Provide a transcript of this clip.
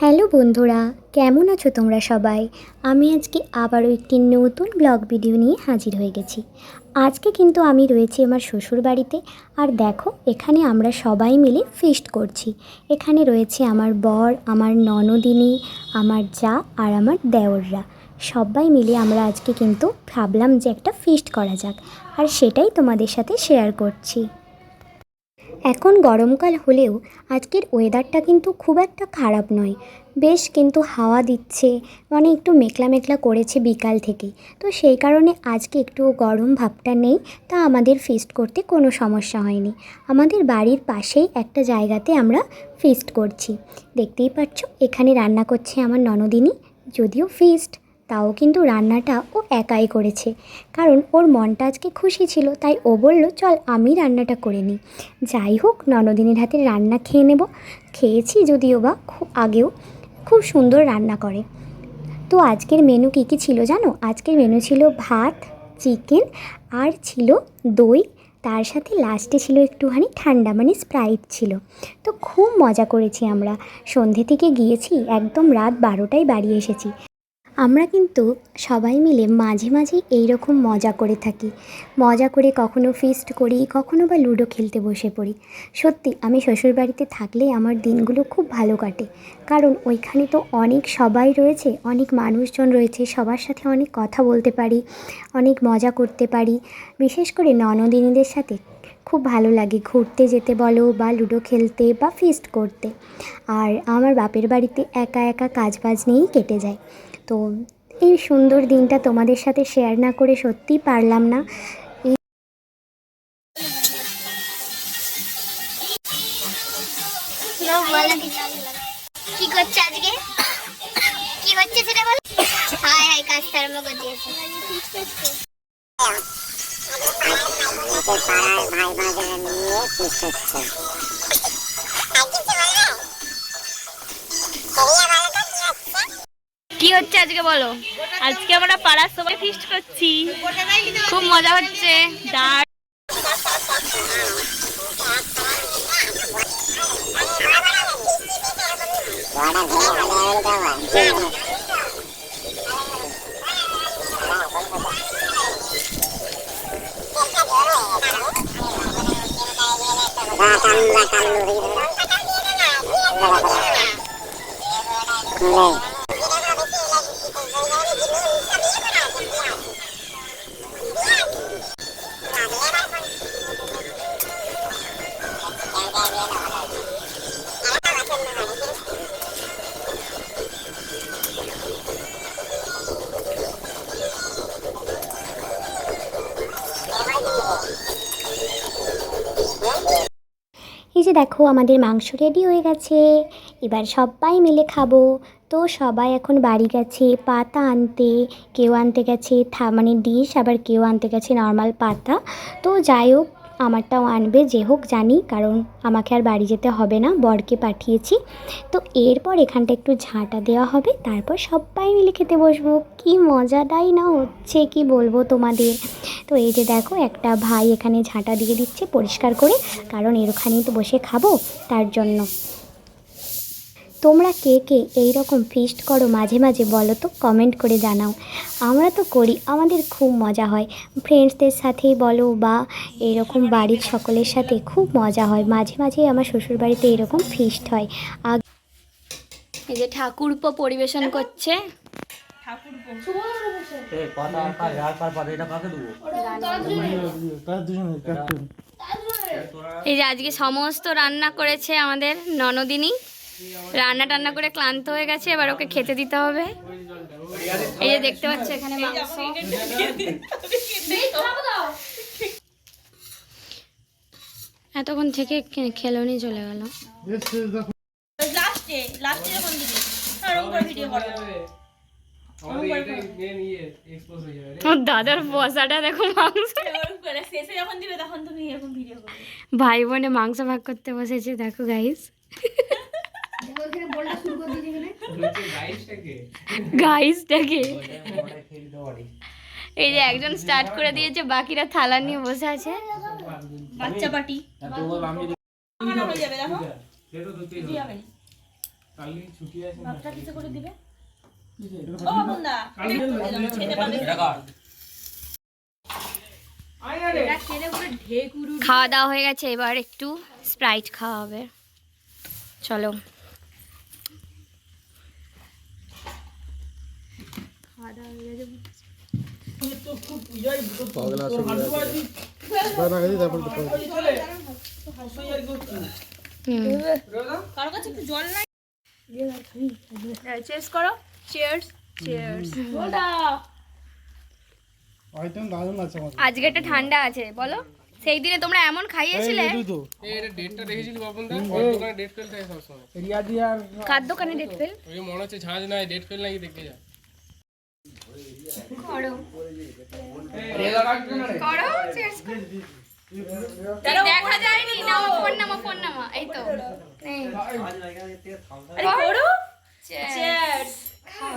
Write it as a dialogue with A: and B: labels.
A: Hello বন্ধুরা, কেমন আছো তোমরা সবাই? আমি আজকে আবারও একটি নতুন ব্লগ ভিডিও নিয়ে হাজির হয়ে গেছি। আজকে কিন্তু আমি রয়েছি আমার শ্বশুর বাড়িতে আর দেখো, এখানে আমরা সবাই মিলে ফিস্ট করছি। এখানে রয়েছে আমার বর, আমার ননদিনী, আমার যা আর আমার দেওররা। সবাই মিলে আমরা আজকে কিন্তু ভাবলাম যে একটা ফিস্ট করা যাক। আর সেটাই তোমাদের সাথে শেয়ার করছি। এখন গরমকাল হলেও আজকের ওয়েদারটা কিন্তু খুব একটা খারাপ নয়। বেশ কিন্তু হাওয়া দিচ্ছে মানে একটু মেঘলা মেঘলা করেছে বিকাল থেকে। তো সেই কারণে আজকে একটু গরম ভাবটা নেই, তা আমাদের ফিস্ট করতে কোনো সমস্যা হয়নি। আমাদের বাড়ির পাশেই একটা জায়গাতে আমরা ফিস্ট করছি। দেখতেই পাচ্ছ, এখানে রান্না করছে আমার ননদিনী, যদিও ফিস্ট তাও কিন্তু রান্নাটা ও একাই করেছে। কারণ ওর মনটা আজকে খুশি ছিল, তাই ও বলল, চল, আমি রান্নাটা করে নিই। যাই হোক, ননদিনীর হাতে রান্না খেয়ে নেব। খেয়েছি যদিও বা আগেও। খুব সুন্দর রান্না করে। তো আজকের মেনু কী কী ছিল জানো? আজকের মেনু ছিল ভাত চিকেন আর ছিল দই। তার সাথে লাস্টে ছিল একটুখানি ঠান্ডা মানে স্প্রাইট ছিল। তো খুব মজা করেছি আমরা। সন্ধে থেকে গিয়েছি, একদম রাত বারোটায় বাড়ি এসেছি। আমরা কিন্তু সবাই মিলে মাঝে মাঝে এই রকম মজা করে থাকি। মজা করে কখনো ফিস্ট করি, কখনো বা লুডো খেলতে বসে পড়ি। সত্যি, আমি শ্বশুরবাড়িতে থাকলে আমার দিনগুলো খুব ভালো কাটে। কারণ ওইখানে তো অনেক সবাই রয়েছে, অনেক মানুষজন রয়েছে, সবার সাথে অনেক কথা বলতে পারি, অনেক মজা করতে পারি। বিশেষ করে ননদিনীদের সাথে খুব ভালো লাগে ঘুরতে যেতে বলো বা লুডো খেলতে বা ফিস্ট করতে। আর আমার বাপের বাড়িতে একা একা কাজ বাজ নিয়েই কেটে যায়। তো এই সুন্দর দিনটা তোমাদের সাথে শেয়ার না করে সত্যিই পারলাম না।
B: কি করছে আজকে? কি হচ্ছে সেটা বল। হাই হাই কাজ আরম্ভ করে দিয়েছে।
C: কি হচ্ছে আজকে বলো? আজকে আমরা পাড়ার সবাই ফিস্ট করছি। খুব মজা হচ্ছে। দাঁড়
A: যে দেখো আমাদের মাংস রেডি হয়ে গেছে। এবার সবাই মিলে খাব। তো সবাই এখন বাড়ি গেছে পাতা আনতে। কেউ আনতে গেছে থা মানে ডিশ আবার কেউ আনতে গেছে নর্মাল পাতা। তো যাই হোক আমারটাও আনবে, যে হোক জানি, কারণ আমাকে আর বাড়ি যেতে হবে না, বরকে পাঠিয়েছি। তো এরপর এখানটা একটু ঝাঁটা দেওয়া হবে, তারপর সবাই মিলে খেতে বসবো। কি মজাটাই না হচ্ছে, কি বলব তোমাদের? তো এই যে দেখো, একটা ভাই এখানে ঝাঁটা দিয়ে দিচ্ছে পরিষ্কার করে, কারণ এরখানেই তো বসে খাব, তার জন্য। তোমরা কে কে এই রকম ফিস্ট করো মাঝে মাঝে বলো তো কমেন্ট করে জানাও। আমরা তো করি আমাদের খুব মজা হয়। ফ্রেন্ডসদের সাথেই বলো বা এরকম বাড়ির সকলের সাথে খুব মজা হয়। মাঝে মাঝে আমার শ্বশুর বাড়িতে এরকম ফিস্ট হয়। আগ
C: এই যে ঠাকুরপো পরিবেশন করছে। এই যে আজকে সমস্ত রান্না করেছে আমাদের ননদিনী। রান্না টান্না করে ক্লান্ত হয়ে গেছে এবার ওকে খেতে দিতে হবে। এই যে দেখতে পাচ্ছ এখানে মাংস। এতক্ষণ থেকে খেলোনি চলে গেল।
D: করো
C: আমার দাদার বসাটা দেখো মাংস। ভাই বোনে মাংস ভাগ করতে বসেছে দেখো গাইস গাইসটাকে এই যে একজন স্টার্ট করে দিয়েছে বাকিরা থালা নিয়ে বসে আছে।
D: বাচ্চা করে
E: কার।
C: খাওয়া দাওয়া হয়ে গেছে এবার একটু স্প্রাইট খাওয়া হবে। চলো হুম
D: কারও কাছে একটু জল নাই চেস করো চিয়ার্স চিয়ার্স
C: আজকে একটা ঠান্ডা আছে বলো। সেই দিনে তোমরা এমন খাইয়েছিলে?
F: ওর দোকানে ডেট ফেল
C: কার দোকানে ডেট
F: মনে হচ্ছে ঝাঁজ নাই ডেট ফেল নাকি দেখতে যা
C: করো। করো চিয়ার্স করো দেখা যায়নি না ফোন নামা ফোন নামা এই তো। আরে করো। চিয়ার্স খাও